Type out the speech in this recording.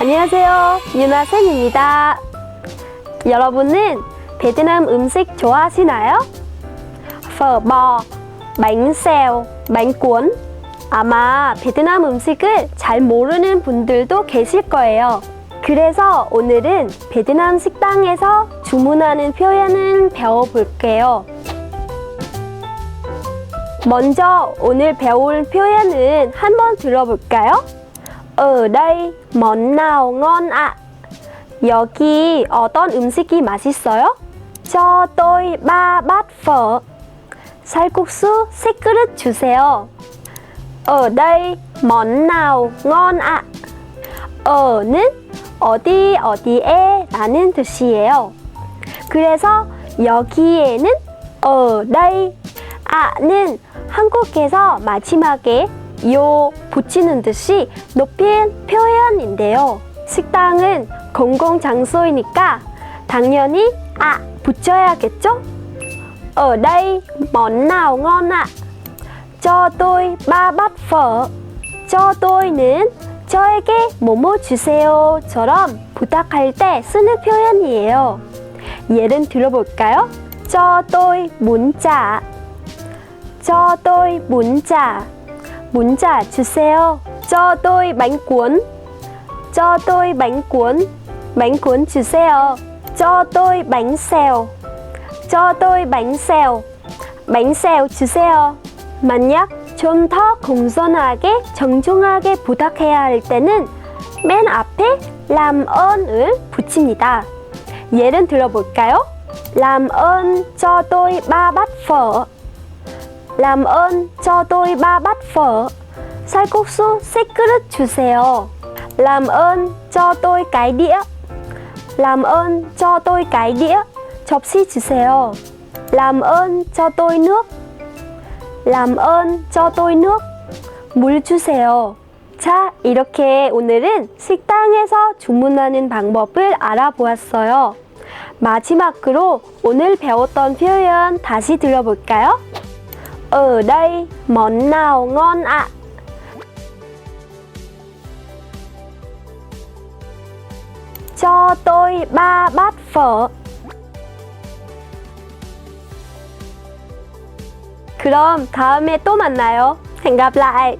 안녕하세요. 유나쌤입니다. 여러분은 베트남 음식 좋아하시나요? phở bò, bánh. 아마 베트남 음식을 잘 모르는 분들도 계실 거예요. 그래서 오늘은 베트남 식당에서 주문하는 표현을 배워볼게요. 먼저 오늘 배울 표현은 한번 들어볼까요? Ở đây món nào ngon ạ? 여기 어떤 음식이 맛있어요? Cho tôi. 살국수 세 그릇 주세요. Ở đây món nào ngon ạ? 어는 어디 어디에 라는 뜻이에요. 그래서 여기에는 ở đây 아는 한국에서 마지막에 요 붙이는 듯이 높인 표현인데요. 식당은 공공장소이니까 당연히 아 붙여야겠죠? Ở đây món nào ngon ạ? To이는 저에게 뭐뭐 주세요처럼 부탁할 때 쓰는 표현이에요. 예를 들어볼까요? cho 문자. cho 문자. 문자 주세요. tôi bánh cuốn. cho tôi bánh cuốn. bánh cuốn 주세요. cho tôi bánh xèo. cho tôi bánh xèo. bánh xèo 주세요. 만약 좀 더 공손하게 정중하게 부탁해야 할 때는 맨 앞에 làm ơn 을 붙입니다. 예를 들어볼까요? tôi ba bát phở. Làm ơn cho tôi ba bát phở. 쌀국수 세 그릇 주세요. làm ơn cho tôi cái đĩa. làm ơn cho tôi cái đĩa. 접시 주세요. làm ơn cho tôi nước. làm ơn cho tôi nước. 물 주세요. 자, 이렇게 오늘은 식당에서 주문하는 방법을 알아보았어요. 마지막으로 오늘 배웠던 표현 다시 들어볼까요? Ở đây món nào ngon ạ? Cho tôi ba bát phở. 그럼 다음에 또 만나요. hẹn gặp lại.